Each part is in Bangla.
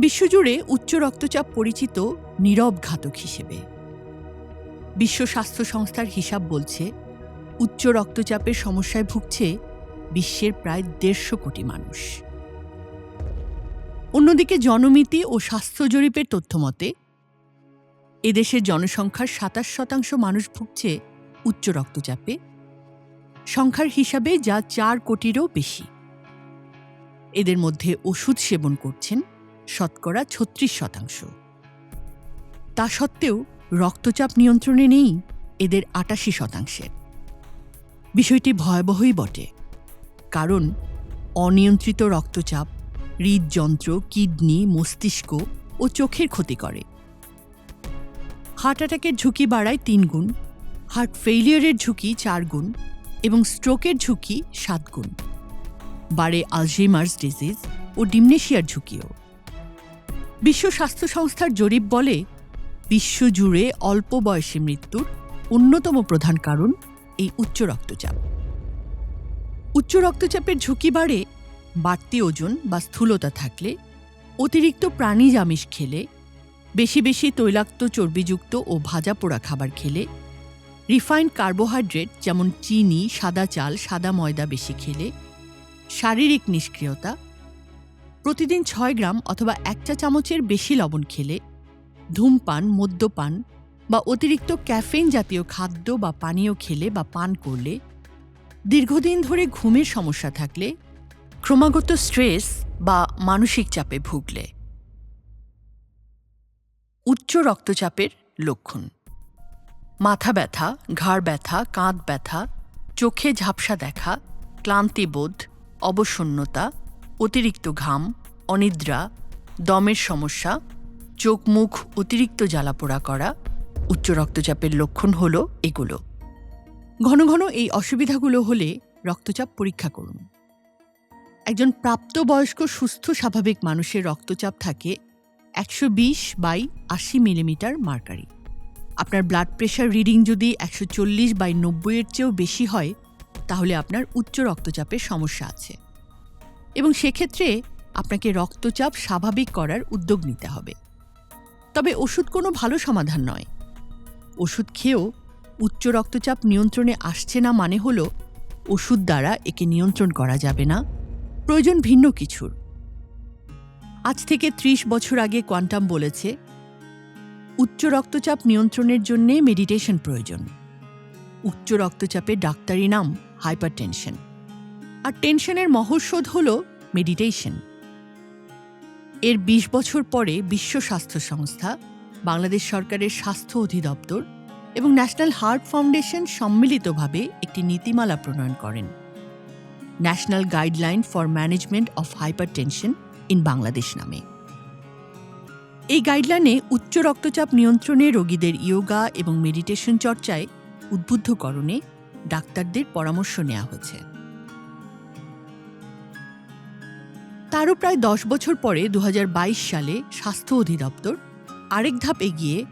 বিশ্বজুড়ে উচ্চ রক্তচাপ পরিচিত নীরব ঘাতক হিসেবে। বিশ্ব স্বাস্থ্য সংস্থার হিসাব বলছে, উচ্চ রক্তচাপের সমস্যায় ভুগছে বিশ্বের প্রায় দেড়শো কোটি মানুষ। অন্যদিকে জনমিতি ও স্বাস্থ্য জরিপের তথ্য মতে, এদেশের জনসংখ্যার সাতাশ শতাংশ মানুষ ভুগছে উচ্চ রক্তচাপে। সংখ্যার হিসাবে যা চার কোটিরও বেশি। এদের মধ্যে ওষুধ সেবন করছেন শতকরা ছত্রিশ শতাংশ। তা সত্ত্বেও রক্তচাপ নিয়ন্ত্রণে নেই এদের আটাশি শতাংশের বিষয়টি ভয়াবহই বটে, কারণ অনিয়ন্ত্রিত রক্তচাপ হৃদযন্ত্র, কিডনি, মস্তিষ্ক ও চোখের ক্ষতি করে। হার্ট অ্যাটাকের ঝুঁকি বাড়ায় তিন গুণ, হার্ট ফেইলিয়ারের ঝুঁকি চার গুণ এবং স্ট্রোকের ঝুঁকি সাত গুণ। বাড়ে আলজেমার্স ডিজিজ ও ডিমনেশিয়ার ঝুঁকিও। বিশ্ব স্বাস্থ্য সংস্থার জরিপ বলে, বিশ্বজুড়ে অল্প বয়সে মৃত্যুর অন্যতম প্রধান কারণ এই উচ্চ রক্তচাপ। উচ্চ রক্তচাপের ঝুঁকি বাড়ে বাড়তি ওজন বা স্থূলতা থাকলে, অতিরিক্ত প্রাণীজ আমিষ খেলে, বেশি বেশি তৈলাক্ত চর্বিযুক্ত ও ভাজা পোড়া খাবার খেলে, রিফাইন্ড কার্বোহাইড্রেট যেমন চিনি, সাদা চাল, সাদা ময়দা বেশি খেলে, শারীরিক নিষ্ক্রিয়তা প্রতিদিন ছয় গ্রাম অথবা এক চা চামচের বেশি লবণ খেলে ধূমপান, মদ্যপান বা অতিরিক্ত ক্যাফেইন জাতীয় খাদ্য বা পানীয় খেলে বা পান করলে দীর্ঘদিন ধরে ঘুমের সমস্যা থাকলে, ক্রমাগত স্ট্রেস বা মানসিক চাপে ভুগলে। উচ্চ রক্তচাপের লক্ষণ। মাথা ব্যথা, ঘাড় ব্যথা, কাঁধ ব্যথা, চোখে ঝাপসা দেখা ক্লান্তিবোধ অবসন্নতা অতিরিক্ত ঘাম, অনিদ্রা, দমের সমস্যা, চোখ মুখ অতিরিক্ত জ্বালাপোড়া করা, উচ্চ রক্তচাপের লক্ষণ হল এগুলো। ঘন ঘন এই অসুবিধাগুলো হলে রক্তচাপ পরীক্ষা করুন। একজন প্রাপ্তবয়স্ক সুস্থ স্বাভাবিক মানুষের রক্তচাপ থাকে একশো বিশ বাই আশি মিলিমিটার মার্কারি। আপনার ব্লাড প্রেশার রিডিং যদি একশো চল্লিশ বাই নব্বইয়ের চেয়েও বেশি হয়, তাহলে আপনার উচ্চ রক্তচাপের সমস্যা আছে। এবং সেক্ষেত্রে আপনাকে রক্তচাপ স্বাভাবিক করার উদ্যোগ নিতে হবে। তবে ওষুধ কোনো ভালো সমাধান নয়। ওষুধ খেয়েও উচ্চ রক্তচাপ নিয়ন্ত্রণে আসছে না মানে হল ওষুধ দ্বারা একে নিয়ন্ত্রণ করা যাবে না। প্রয়োজন ভিন্ন কিছুর। আজ থেকে ত্রিশ বছর আগে কোয়ান্টাম বলেছে, উচ্চ রক্তচাপ নিয়ন্ত্রণের জন্যে মেডিটেশন প্রয়োজন। উচ্চ রক্তচাপের ডাক্তারি নাম হাইপার টেনশন আর টেনশনের মহৌষধ হল মেডিটেশন। এর ২০ বছর পরে বিশ্ব স্বাস্থ্য সংস্থা, বাংলাদেশ সরকারের স্বাস্থ্য অধিদপ্তর এবং ন্যাশনাল হার্ট ফাউন্ডেশন সম্মিলিতভাবে একটি নীতিমালা প্রণয়ন করেন। National guideline for management of hypertension in Bangladesh নামে। এই গাইডলাইনে উচ্চ রক্তচাপ নিয়ন্ত্রণে রোগীদের ইয়োগা এবং মেডিটেশন চর্চায় উদ্বুদ্ধকরণে ডাক্তারদের পরামর্শ নেওয়া হয়েছে। তারও প্রায় দশ বছর পরে দু হাজার বাইশ সালে স্বাস্থ্য অধিদপ্তর আরেক ধাপ এগিয়ে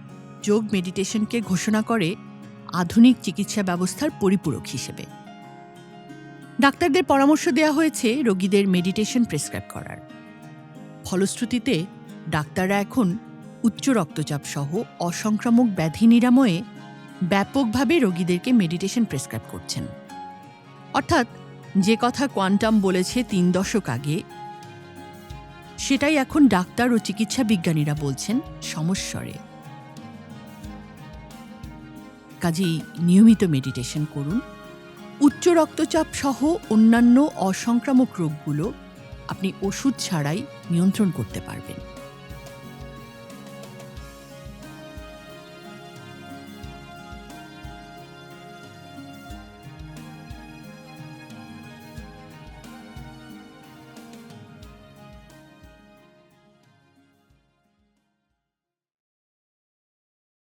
যোগ মেডিটেশনকে ঘোষণা করে আধুনিক চিকিৎসা ব্যবস্থার পরিপূরক হিসেবে। ডাক্তারদের পরামর্শ দেওয়া হয়েছে রোগীদের মেডিটেশন প্রেসক্রাইব করার। ফলশ্রুতিতে ডাক্তাররা এখন উচ্চ রক্তচাপ সহ অসংক্রামক ব্যাধি নিরাময়ে ব্যাপকভাবে রোগীদেরকে মেডিটেশন প্রেসক্রাইব করছেন। অর্থাৎ যে কথা কোয়ান্টাম বলেছে তিন দশক আগে সেটাই এখন ডাক্তার ও চিকিৎসা বিজ্ঞানীরা বলছেন সমস্বরে। কাজেই নিয়মিত মেডিটেশন করুন। উচ্চ রক্তচাপ সহ অন্যান্য অসংক্রামক রোগগুলো আপনি ওষুধ ছাড়াই নিয়ন্ত্রণ করতে পারবেন।